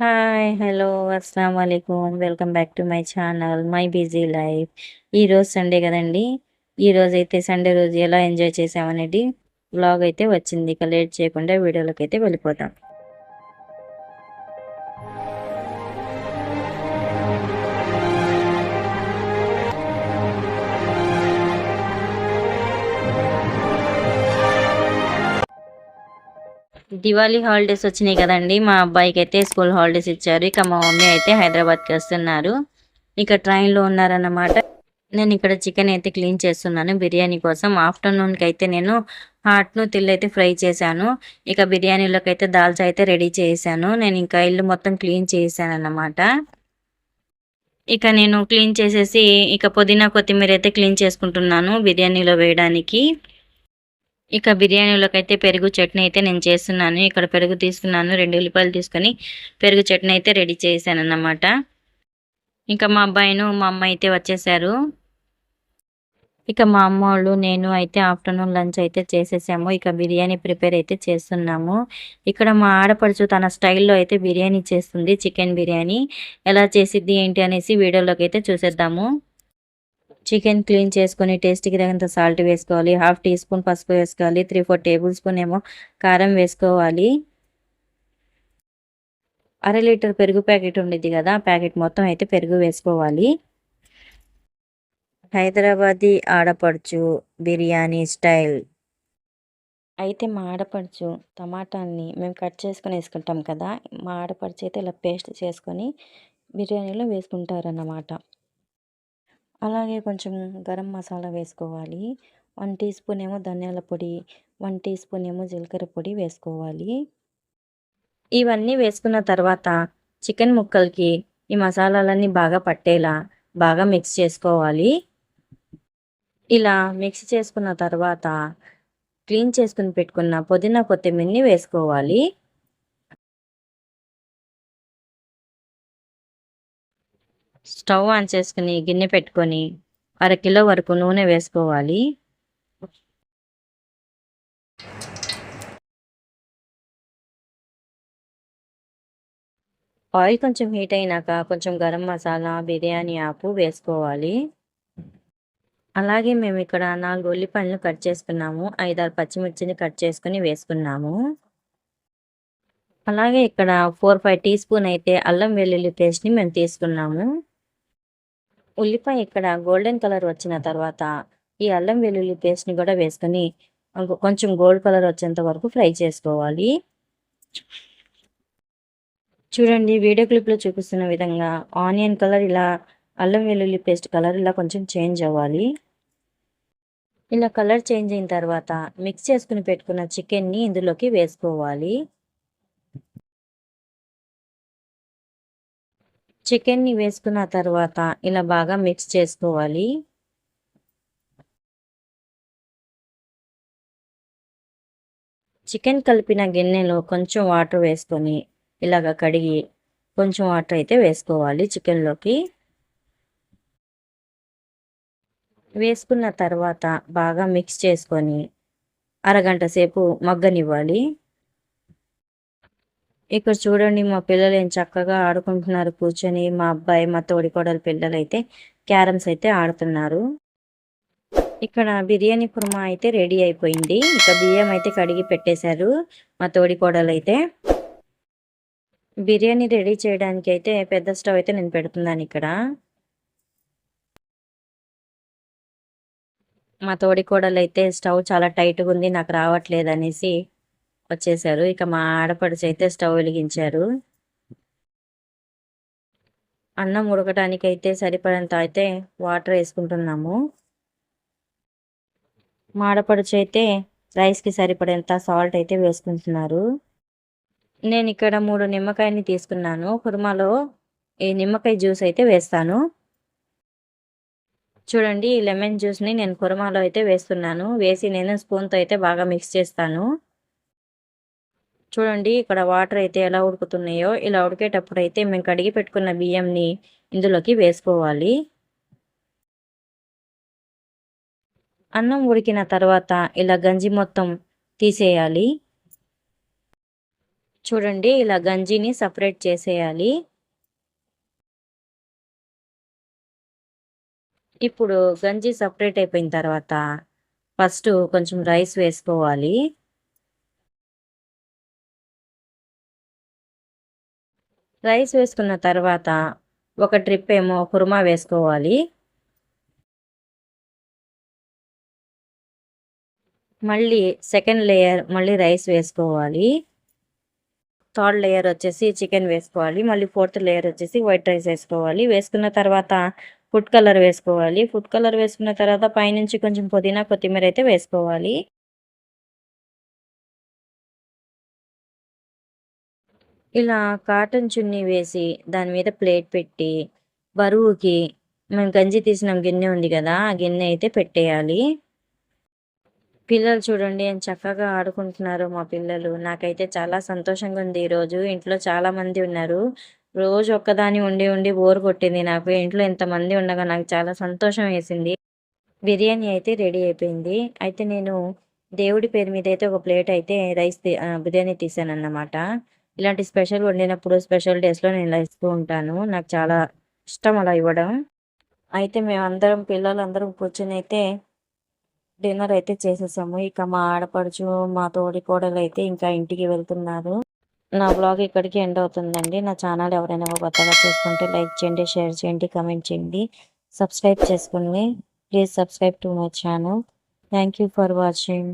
Hi hello అస్సలం వాలేకుమ్ welcome back to my channel my busy life ఈరోజు Sunday కదండి? ఈరోజు అయితే సండే రోజు ఎలా ఎంజాయ్ చేసామనేది బ్లాగ్ అయితే వచ్చింది. ఇక లేట్ చేయకుండా వీడియోలోకి అయితే వెళ్ళిపోతాం. దివాళీ హాలిడేస్ వచ్చినాయి కదండి. మా అబ్బాయికి అయితే స్కూల్ హాలిడేస్ ఇచ్చారు. ఇక మా మమ్మీ అయితే హైదరాబాద్కి వస్తున్నారు. ఇక ట్రైన్లో ఉన్నారన్నమాట. నేను ఇక్కడ చికెన్ అయితే క్లీన్ చేస్తున్నాను. బిర్యానీ కోసం ఆఫ్టర్నూన్కి అయితే నేను హార్ట్ను తిల్లు అయితే ఫ్రై చేశాను. ఇక బిర్యానీలోకి అయితే దాల్చా అయితే రెడీ చేశాను. నేను ఇంకా ఇల్లు మొత్తం క్లీన్ చేశాను అన్నమాట ఇక నేను క్లీన్ చేసేసి ఇక పుదీనా కొత్తిమీర అయితే క్లీన్ చేసుకుంటున్నాను బిర్యానీలో వేయడానికి. ఇక బిర్యానీలోకి అయితే పెరుగు చట్నీ అయితే నేను చేస్తున్నాను. ఇక్కడ పెరుగు తీసుకున్నాను. రెండు ఉల్లిపాయలు తీసుకొని పెరుగు చట్నీ అయితే రెడీ చేశాను అన్నమాట ఇంకా మా అబ్బాయిను మా అమ్మ అయితే వచ్చేసారు. ఇక మా అమ్మ వాళ్ళు నేను అయితే ఆఫ్టర్నూన్ లంచ్ అయితే చేసేసాము. ఇక బిర్యానీ ప్రిపేర్ అయితే చేస్తున్నాము. ఇక్కడ మా ఆడపడుచు తన స్టైల్లో అయితే బిర్యానీ చేస్తుంది చికెన్ బిర్యానీ. ఎలా చేసిద్ది ఏంటి అనేసి వీడియోలోకి అయితే చూసేద్దాము. చికెన్ క్లీన్ చేసుకొని టేస్ట్కి తగినంత సాల్ట్ వేసుకోవాలి. హాఫ్ టీ స్పూన్ పసుపు వేసుకోవాలి. త్రీ ఫోర్ టేబుల్ స్పూన్ ఏమో కారం వేసుకోవాలి. అర లీటర్ పెరుగు ప్యాకెట్ ఉండేది కదా ప్యాకెట్ మొత్తం అయితే పెరుగు వేసుకోవాలి. హైదరాబాదీ ఆడపడుచు బిర్యానీ స్టైల్. అయితే మా ఆడపడుచు టమాటాని మేము కట్ చేసుకొని వేసుకుంటాం కదా మా ఆడపడుచు అయితే ఇలా పేస్ట్ చేసుకొని బిర్యానీలో వేసుకుంటారన్నమాట. అలాగే కొంచెం గరం మసాలా వేసుకోవాలి. వన్ టీ స్పూన్ ఏమో ధనియాల పొడి వన్ టీ స్పూన్ ఏమో జీలకర్ర పొడి వేసుకోవాలి. ఇవన్నీ వేసుకున్న తర్వాత చికెన్ ముక్కలకి ఈ మసాలాలన్నీ బాగా పట్టేలా బాగా మిక్స్ చేసుకోవాలి. ఇలా మిక్స్ చేసుకున్న తర్వాత క్లీన్ చేసుకుని పెట్టుకున్న పుదీనా కొత్తిమీరని వేసుకోవాలి. స్టవ్ ఆన్ చేసుకుని గిన్నె పెట్టుకొని అర కిలో వరకు నూనె వేసుకోవాలి. ఆయిల్ కొంచెం హీట్ అయినాక కొంచెం గరం మసాలా బిర్యానీ ఆకు వేసుకోవాలి. అలాగే మేము ఇక్కడ నాలుగు ఉల్లిపాయలను కట్ చేసుకున్నాము. ఐదారు పచ్చిమిర్చిని కట్ చేసుకుని వేసుకున్నాము. అలాగే ఇక్కడ ఫోర్ ఫైవ్ టీ స్పూన్ అయితే అల్లం వెల్లుల్లి పేస్ట్ని మేము తీసుకున్నాము. ఉల్లిపాయ ఇక్కడ గోల్డెన్ కలర్ వచ్చిన తర్వాత ఈ అల్లం వెల్లుల్లి పేస్ట్ని కూడా వేసుకొని కొంచెం గోల్డ్ కలర్ వచ్చేంత వరకు ఫ్రై చేసుకోవాలి. చూడండి వీడియో క్లిప్లో చూపిస్తున్న విధంగా ఆనియన్ కలర్ ఇలా అల్లం వెల్లుల్లి పేస్ట్ కలర్ ఇలా కొంచెం చేంజ్ అవ్వాలి. ఇలా కలర్ చేంజ్ అయిన తర్వాత మిక్స్ చేసుకుని పెట్టుకున్న చికెన్ని ఇందులోకి వేసుకోవాలి. చికెన్ని వేసుకున్న తర్వాత ఇలా బాగా మిక్స్ చేసుకోవాలి. చికెన్ కలిపిన గిన్నెలో కొంచెం వాటర్ వేసుకొని ఇలాగ కడిగి కొంచెం వాటర్ అయితే వేసుకోవాలి చికెన్లోకి. వేసుకున్న తర్వాత బాగా మిక్స్ చేసుకొని అరగంట సేపు మగ్గనివ్వాలి. ఇక్కడ చూడండి మా పిల్లలు ఏం చక్కగా ఆడుకుంటున్నారు. కూర్చొని మా అబ్బాయి మా తోడికోడల పిల్లలు అయితే క్యారమ్స్ అయితే ఆడుతున్నారు. ఇక్కడ బిర్యానీ కుర్మా అయితే రెడీ అయిపోయింది. ఇక బియ్యం అయితే కడిగి పెట్టేశారు మా తోడికోడలు అయితే బిర్యానీ రెడీ చేయడానికి అయితే పెద్ద స్టవ్ అయితే నేను పెడుతున్నాను ఇక్కడ. మా తోడికోడలు అయితే స్టవ్ చాలా టైట్గా ఉంది నాకు రావట్లేదు అనేసి వచ్చేసారు. ఇక మా ఆడపడుచు అయితే స్టవ్ వెలిగించారు. అన్నం ఉడకడానికి అయితే సరిపడంత అయితే వాటర్ వేసుకుంటున్నాము. మా ఆడపడుచు అయితే రైస్కి సరిపడేంత సాల్ట్ అయితే వేసుకుంటున్నారు. నేను ఇక్కడ మూడు నిమ్మకాయని తీసుకున్నాను. కుర్మాలో ఈ నిమ్మకాయ జ్యూస్ అయితే వేస్తాను. చూడండి ఈ లెమన్ జ్యూస్ని నేను కుర్మాలో అయితే వేస్తున్నాను. వేసి నేను స్పూన్తో అయితే బాగా మిక్స్ చేస్తాను. చూడండి ఇక్కడ వాటర్ అయితే ఎలా ఉడుకుతున్నాయో ఇలా ఉడికేటప్పుడు అయితే మేము కడిగి పెట్టుకున్న బియ్యంని ఇందులోకి వేసుకోవాలి. అన్నం ఉడికిన తర్వాత ఇలా గంజి మొత్తం తీసేయాలి. చూడండి ఇలా గంజిని సపరేట్ చేసేయాలి. ఇప్పుడు గంజి సపరేట్ అయిపోయిన తర్వాత ఫస్ట్ కొంచెం రైస్ వేసుకోవాలి. రైస్ వేసుకున్న తర్వాత ఒక ట్రిప్ ఏమో కుర్మా వేసుకోవాలి. మళ్ళీ సెకండ్ లేయర్ మళ్ళీ రైస్ వేసుకోవాలి. థర్డ్ లేయర్ వచ్చేసి చికెన్ వేసుకోవాలి. మళ్ళీ ఫోర్త్ లేయర్ వచ్చేసి వైట్ రైస్ వేసుకోవాలి. వేసుకున్న తర్వాత ఫుడ్ కలర్ వేసుకోవాలి. ఫుడ్ కలర్ వేసుకున్న తర్వాత పైనుంచి కొంచెం పుదీనా కొత్తిమీర అయితే వేసుకోవాలి. ఇలా కాటన్ చున్నీ వేసి దాని మీద ప్లేట్ పెట్టి బరువుకి మేము గంజి తీసిన గిన్నె ఉంది కదా ఆ గిన్నె అయితే పెట్టేయాలి. పిల్లలు చూడండి అని చక్కగా ఆడుకుంటున్నారు మా పిల్లలు. నాకైతే చాలా సంతోషంగా ఉంది ఈరోజు ఇంట్లో చాలా మంది ఉన్నారు. రోజు ఒక్కదాని ఉండి ఉండి బోర్ కొట్టింది నాకు. ఇంట్లో ఇంతమంది ఉండగా నాకు చాలా సంతోషం వేసింది. బిర్యానీ అయితే రెడీ అయిపోయింది. అయితే నేను దేవుడి పేరు మీద అయితే ఒక ప్లేట్ అయితే రైస్ బిర్యానీ తీసాను అన్నమాట ఇలాంటి స్పెషల్ వండినప్పుడు స్పెషల్ డేస్లో నేను ఇలా ఇస్తూ ఉంటాను. నాకు చాలా ఇష్టం అలా ఇవ్వడం. అయితే మేమందరం పిల్లలందరం కూర్చొని అయితే డిన్నర్ అయితే చేసేసాము. ఇక మా ఆడపడుచు మా తోడి కోడలు అయితే ఇంకా ఇంటికి వెళ్తున్నారు. నా బ్లాగ్ ఇక్కడికి ఎండ్ అవుతుందండి. నా ఛానల్ ఎవరైనా కొత్తగా చూసుకుంటే లైక్ చేయండి షేర్ చేయండి కమెంట్ చేయండి. సబ్స్క్రైబ్ చేసుకోండి. Please subscribe to my channel. Thank you for watching.